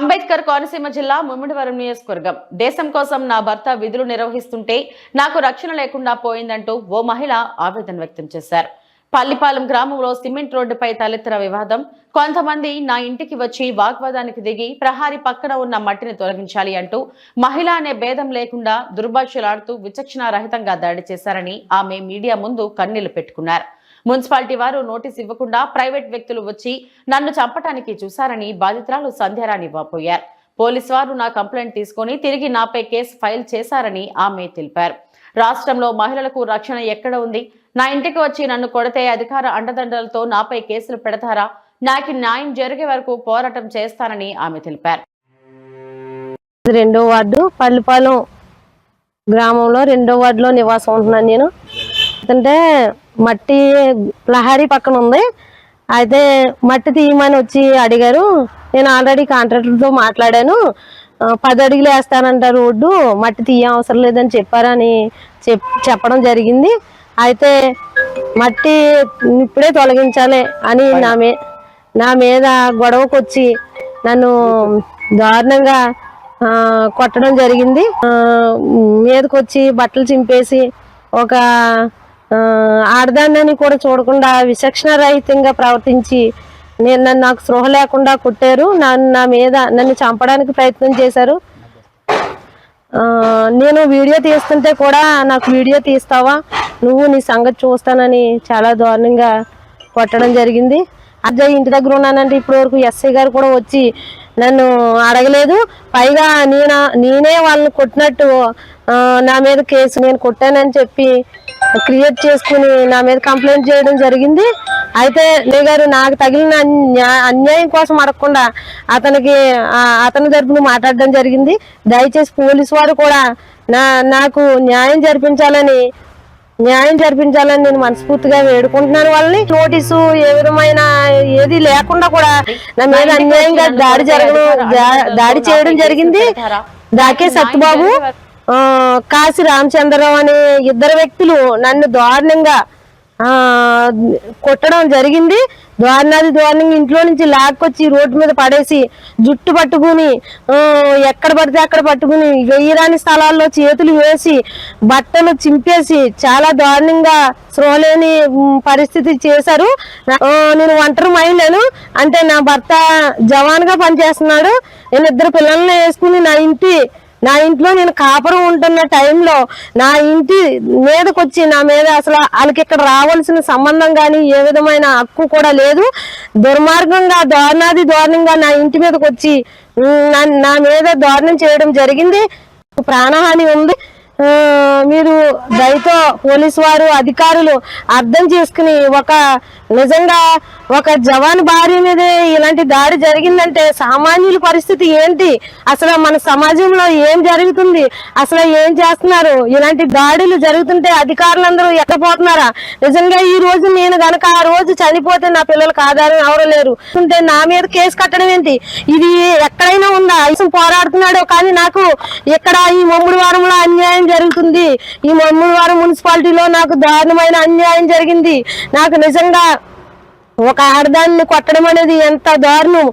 అంబేద్కర్ కోనసీమ జిల్లా ముమ్మిడివరం నియోజకవర్గం. దేశం కోసం నా భర్త విధులు నిర్వహిస్తుంటే నాకు రక్షణ లేకుండా పోయిందంటూ ఓ మహిళ ఆవేదన వ్యక్తం చేశారు. పల్లిపాలెం గ్రామంలో సిమెంట్ రోడ్డుపై తలెత్తిన వివాదం కొంతమంది నా ఇంటికి వచ్చి వాగ్వాదానికి దిగి ప్రహారి పక్కన ఉన్న మట్టిని తొలగించాలి అంటూ మహిళ అనే భేదం లేకుండా దుర్భాషలాడుతూ విచక్షణారహితంగా దాడి చేశారని ఆమె మీడియా ముందు కన్నీళ్ళు పెట్టుకున్నారు. మున్సిపాలిటీ వారు నోటీస్ ఇవ్వకుండా ప్రైవేట్ వ్యక్తులు వచ్చి నన్ను చంపటానికి చూశారని బాధితురాలు సంధ్యారాణి వాపోయారు. పోలీస్ వారు నా కంప్లైంట్ తీసుకొని తిరిగి నాపై కేసు ఫైల్ చేశారని ఆమె తెలిపారు. రాష్ట్రంలో మహిళలకు రక్షణ ఎక్కడ ఉంది? నా ఇంటికి వచ్చి నన్ను కొడితే అధికార అండదండలతో నాపై కేసులు పెడతారా? నాకు న్యాయం జరిగే వరకు పోరాటం చేస్తానని ఆమె తెలిపారు. రెండో వార్డు పల్లిపాలెం గ్రామంలో రెండో వార్డులో నివాసం ఉంటున్నాను నేను. అంటే మట్టి లహారీ పక్కన ఉంది. అయితే మట్టి తీయమని వచ్చి అడిగారు. నేను ఆల్రెడీ కాంట్రాక్టర్తో మాట్లాడాను. పది అడుగులు వేస్తానంట రోడ్డు మట్టి తీయ అవసరం లేదని చెప్పారని చెప్ చెప్పడం జరిగింది. అయితే మట్టి ఇప్పుడే తొలగించాలి అని నా మీ నా మీద గొడవకు వచ్చి నన్ను దారుణంగా కొట్టడం జరిగింది. మీదకొచ్చి బట్టలు చింపేసి ఒక ఆడదాన్ని కూడా చూడకుండా విచక్షణ రహితంగా ప్రవర్తించి నేను నన్ను నాకు స్పృహ లేకుండా కుట్టారు. నన్ను నా మీద నన్ను చంపడానికి ప్రయత్నం చేశారు. నేను వీడియో తీస్తుంటే కూడా నాకు వీడియో తీస్తావా? నువ్వు నీ సంగతి చూస్తానని చాలా దారుణంగా కొట్టడం జరిగింది. అదే ఇంటి దగ్గర ఉన్నానంటే ఇప్పటి వరకు ఎస్ఐ గారు కూడా వచ్చి నన్ను అడగలేదు. పైగా నేను నేనే వాళ్ళని కొట్టినట్టు నా మీద కేసు నేను కొట్టానని చెప్పి క్రియేట్ చేసుకుని నా మీద కంప్లైంట్ చేయడం జరిగింది. అయితే నే గారు నాకు తగిలిన అన్యా- అన్యాయం కోసం అడగకుండా అతనికి అతని తరపున మాట్లాడడం జరిగింది. దయచేసి పోలీసు వారు కూడా నా నాకు న్యాయం జరిపించాలని న్యాయం జరిపించాలని నేను మనస్ఫూర్తిగా వేడుకుంటున్నాను. వాళ్ళని నోటీసు ఏ విధమైన ఏది లేకుండా కూడా నా మీద అన్యాయంగా దాడి జరగడం దాడి చేయడం జరిగింది. దాకే సత్యబాబు కాశీ రామచంద్రరావు అనే ఇద్దరు వ్యక్తులు నన్ను దారుణంగా కొట్టడం జరిగింది. దారుణాది దారుణంగా ఇంట్లో నుంచి లాక్కొచ్చి రోడ్డు మీద పడేసి జుట్టు పట్టుకుని ఎక్కడ పడితే అక్కడ పట్టుకుని వెయ్యరాని స్థలాల్లో చేతులు వేసి బట్టలు చింపేసి చాలా దారుణంగా స్రోలేని పరిస్థితి చేశారు. నేను ఒంటరి మహిళను అంటే నా భర్త జవాన్గా పనిచేస్తున్నాడు. నేను ఇద్దరు పిల్లల్ని వేసుకుని నా ఇంటి నా ఇంట్లో నేను కాపురం ఉంటున్న టైంలో నా ఇంటి మీదకి వచ్చి నా మీద అసలు వాళ్ళకి ఇక్కడ రావాల్సిన సంబంధం కానీ ఏ విధమైన హక్కు కూడా లేదు. దుర్మార్గంగా దారుణాది దారుణంగా నా ఇంటి మీదకి వచ్చి నా- నా మీద దారుణం చేయడం జరిగింది. ప్రాణహాని ఉంది. మీరు దయతో పోలీస్ వారు అధికారులు అర్థం చేసుకుని ఒక నిజంగా ఒక జవాన్ భార్య మీద ఇలాంటి దాడి జరిగిందంటే సామాన్యుల పరిస్థితి ఏంటి? అసలు మన సమాజంలో ఏం జరుగుతుంది? అసలు ఏం చేస్తున్నారు? ఇలాంటి దాడులు జరుగుతుంటే అధికారులందరూ ఎక్కడపోతున్నారా నిజంగా ఈ రోజు నేను గనక ఆ రోజు చనిపోతే నా పిల్లలకు ఆధారం ఎవరు లేరు. నా మీద కేసు కట్టడం ఏంటి? ఇది ఎక్కడైనా ఉందా? పోరాడుతున్నాడు కానీ నాకు ఇక్కడ ఈ మమ్ముడు వారంలో అన్యాయం జరుగుతుంది. ఈ మమ్ముడు వారం మున్సిపాలిటీలో నాకు దారుణమైన అన్యాయం జరిగింది. నాకు నిజంగా ఒక ఆడదాన్ని కొట్టడం అనేది ఎంత దారుణం.